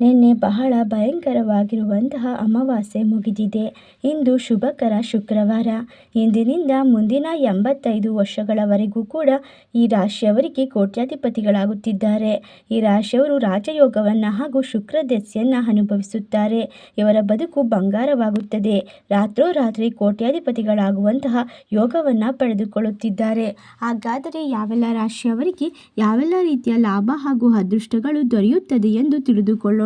ನಿನ್ನೆ ಬಹಳ ಭಯಂಕರವಾಗಿರುವಂತಹ ಅಮಾವಾಸ್ಯೆ ಮುಗಿದಿದೆ. ಇಂದು ಶುಭಕರ ಶುಕ್ರವಾರ. ಇಂದಿನಿಂದ ಮುಂದಿನ ಎಂಬತ್ತೈದು ವರ್ಷಗಳವರೆಗೂ ಕೂಡ ಈ ರಾಶಿಯವರಿಗೆ ಕೋಟ್ಯಾಧಿಪತಿಗಳಾಗುತ್ತಿದ್ದಾರೆ. ಈ ರಾಶಿಯವರು ರಾಜಯೋಗವನ್ನು ಹಾಗೂ ಶುಕ್ರ ದೆಸೆಯನ್ನು ಅನುಭವಿಸುತ್ತಾರೆ. ಇವರ ಬದುಕು ಬಂಗಾರವಾಗುತ್ತದೆ. ರಾತ್ರೋರಾತ್ರಿ ಕೋಟ್ಯಾಧಿಪತಿಗಳಾಗುವಂತಹ ಯೋಗವನ್ನು ಪಡೆದುಕೊಳ್ಳುತ್ತಿದ್ದಾರೆ. ಹಾಗಾದರೆ ಯಾವೆಲ್ಲ ರಾಶಿಯವರಿಗೆ ಯಾವೆಲ್ಲ ರೀತಿಯ ಲಾಭ ಹಾಗೂ ಅದೃಷ್ಟಗಳು ದೊರೆಯುತ್ತದೆ ಎಂದು ತಿಳಿದುಕೊಳ್ಳೋಣ.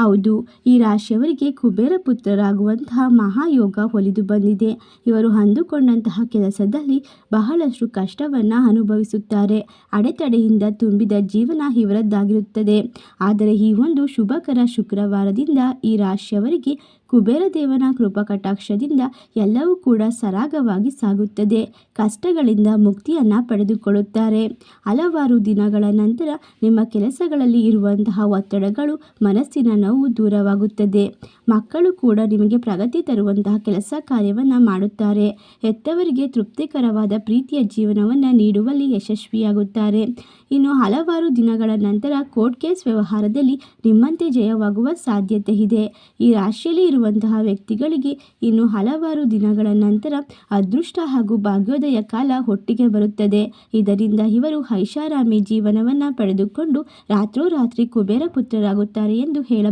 ಹೌದು, ಈ ರಾಶಿಯವರಿಗೆ ಕುಬೇರ ಪುತ್ರರಾಗುವಂತಹ ಮಹಾಯೋಗ ಒಲಿದು ಬಂದಿದೆ. ಇವರು ಅಂದುಕೊಂಡಂತಹ ಕೆಲಸದಲ್ಲಿ ಬಹಳಷ್ಟು ಕಷ್ಟವನ್ನು ಅನುಭವಿಸುತ್ತಾರೆ. ಅಡೆತಡೆಯಿಂದ ತುಂಬಿದ ಜೀವನ ಇವರದ್ದಾಗಿರುತ್ತದೆ. ಆದರೆ ಈ ಒಂದು ಶುಭಕರ ಶುಕ್ರವಾರದಿಂದ ಈ ರಾಶಿಯವರಿಗೆ ಕುಬೇರ ದೇವನ ಕೃಪಕಟಾಕ್ಷದಿಂದ ಎಲ್ಲವೂ ಕೂಡ ಸರಾಗವಾಗಿ ಸಾಗುತ್ತದೆ. ಕಷ್ಟಗಳಿಂದ ಮುಕ್ತಿಯನ್ನು ಪಡೆದುಕೊಳ್ಳುತ್ತಾರೆ. ಹಲವಾರು ದಿನಗಳ ನಂತರ ನಿಮ್ಮ ಕೆಲಸಗಳಲ್ಲಿ ಇರುವಂತಹ ಒತ್ತಡಗಳು ಮನಸ್ಸಿನ ನೋವು ದೂರವಾಗುತ್ತದೆ. ಮಕ್ಕಳು ಕೂಡ ನಿಮಗೆ ಪ್ರಗತಿ ತರುವಂತಹ ಕೆಲಸ ಕಾರ್ಯವನ್ನು ಮಾಡುತ್ತಾರೆ. ಹೆತ್ತವರಿಗೆ ತೃಪ್ತಿಕರವಾದ ಪ್ರೀತಿಯ ಜೀವನವನ್ನು ನೀಡುವಲ್ಲಿ ಯಶಸ್ವಿಯಾಗುತ್ತಾರೆ. ಇನ್ನು ಹಲವಾರು ದಿನಗಳ ನಂತರ ಕೋರ್ಟ್ ಕೇಸ್ ವ್ಯವಹಾರದಲ್ಲಿ ನಿಮ್ಮಂತೆ ಜಯವಾಗುವ ಸಾಧ್ಯತೆ ಇದೆ. ಈ ರಾಶಿಯಲ್ಲಿ ಇರುವಂತಹ ವ್ಯಕ್ತಿಗಳಿಗೆ ಇನ್ನು ಹಲವಾರು ದಿನಗಳ ನಂತರ ಅದೃಷ್ಟ ಹಾಗೂ ಭಾಗ್ಯೋದಯ ಕಾಲ ಒಟ್ಟಿಗೆ ಬರುತ್ತದೆ. ಇದರಿಂದ ಇವರು ಐಷಾರಾಮಿ ಜೀವನವನ್ನು ಪಡೆದುಕೊಂಡು ರಾತ್ರೋರಾತ್ರಿ ಕುಬೇರ ಪುತ್ರರಾಗುತ್ತಾರೆ ಎಂದು ಹೇಳಬಹುದು.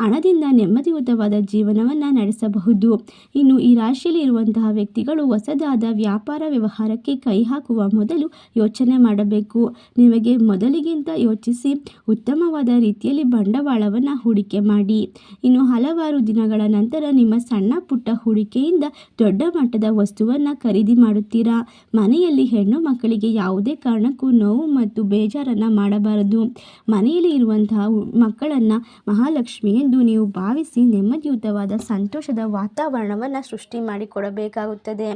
ಹಣದಿಂದ ನೆಮ್ಮದಿಯುತವಾದ ಜೀವನವನ್ನು ನಡೆಸಬಹುದು. ಇನ್ನು ಈ ರಾಶಿಯಲ್ಲಿ ಇರುವಂತಹ ವ್ಯಕ್ತಿಗಳು ಹೊಸದಾದ ವ್ಯಾಪಾರ ವ್ಯವಹಾರಕ್ಕೆ ಕೈ ಹಾಕುವ ಮೊದಲು ಯೋಚನೆ ಮಾಡಬೇಕು. ನಿಮಗೆ ಮೊದಲಿಗಿಂತ ಯೋಚಿಸಿ ಉತ್ತಮವಾದ ರೀತಿಯಲ್ಲಿ ಬಂಡವಾಳವನ್ನು ಹೂಡಿಕೆ ಮಾಡಿ. ಇನ್ನು ಹಲವಾರು ದಿನಗಳ ನಂತರ ನಿಮ್ಮ ಸಣ್ಣ ಪುಟ್ಟ ಹೂಡಿಕೆಯಿಂದ ದೊಡ್ಡ ಮಟ್ಟದ ವಸ್ತುವನ್ನು ಖರೀದಿ ಮಾಡುತ್ತೀರಾ? ಮನೆಯಲ್ಲಿ ಹೆಣ್ಣು ಮಕ್ಕಳಿಗೆ ಯಾವುದೇ ಕಾರಣಕ್ಕೂ ನೋವು ಮತ್ತು ಬೇಜಾರನ್ನು ಮಾಡಬಾರದು. ಮನೆಯಲ್ಲಿ ಇರುವಂತಹ ಮಕ್ಕಳನ್ನು ಮಹಾಲಕ್ಷ್ಮಿ ಎಂದು ನೀವು ಭಾವಿಸಿ ನೆಮ್ಮದಿಯುತವಾದ ಸಂತೋಷದ ವಾತಾವರಣವನ್ನು ಸೃಷ್ಟಿ ಮಾಡಿಕೊಡಬೇಕಾಗುತ್ತದೆ.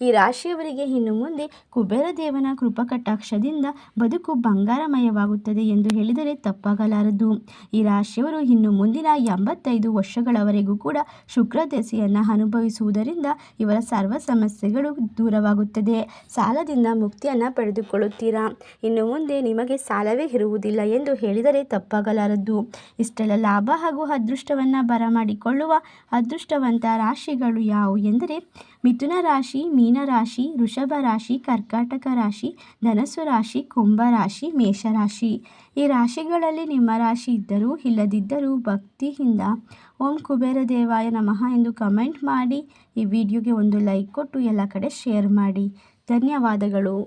ಈ ರಾಶಿಯವರಿಗೆ ಇನ್ನು ಮುಂದೆ ಕುಬೇರ ದೇವನ ಕೃಪಕಟಾಕ್ಷದಿಂದ ಬದುಕು ಬಂಗಾರಮಯವಾಗುತ್ತದೆ ಎಂದು ಹೇಳಿದರೆ ತಪ್ಪಾಗಲಾರದು. ಈ ರಾಶಿಯವರು ಇನ್ನು ಮುಂದಿನ ಎಂಬತ್ತೈದು ವರ್ಷಗಳವರೆಗೂ ಕೂಡ ಶುಕ್ರ ದೆಸೆಯನ್ನು ಅನುಭವಿಸುವುದರಿಂದ ಇವರ ಸರ್ವ ಸಮಸ್ಯೆಗಳು ದೂರವಾಗುತ್ತದೆ. ಸಾಲದಿಂದ ಮುಕ್ತಿಯನ್ನು ಪಡೆದುಕೊಳ್ಳುತ್ತೀರಾ? ಇನ್ನು ಮುಂದೆ ನಿಮಗೆ ಸಾಲವೇ ಇರುವುದಿಲ್ಲ ಎಂದು ಹೇಳಿದರೆ ತಪ್ಪಾಗಲಾರದು. ಇಷ್ಟೆಲ್ಲ ಲಾಭ ಹಾಗೂ ಅದೃಷ್ಟವನ್ನು ಬರಮಾಡಿಕೊಳ್ಳುವ ಅದೃಷ್ಟವಂತ ರಾಶಿಗಳು ಯಾವುವು ಎಂದರೆ ಮಿಥುನ ರಾಶಿ ಮೀನರಾಶಿ ವೃಷಭ ರಾಶಿ, ಕರ್ಕಾಟಕ ರಾಶಿ, ಧನಸ್ಸು ರಾಶಿ, ಕುಂಭ ರಾಶಿ ಮೇಷರಾಶಿ ಈ ರಾಶಿಗಳಲ್ಲಿ ನಿಮ್ಮ ರಾಶಿ ಇದ್ದರೂ ಇಲ್ಲದಿದ್ದರೂ ಭಕ್ತಿಯಿಂದ ಓಂ ಕುಬೇರ ದೇವಾಯ ನಮಃ ಎಂದು ಕಮೆಂಟ್ ಮಾಡಿ ಈ ವಿಡಿಯೋಗೆ ಒಂದು ಲೈಕ್ ಕೊಟ್ಟು ಎಲ್ಲ ಕಡೆ ಶೇರ್ ಮಾಡಿ. ಧನ್ಯವಾದಗಳು.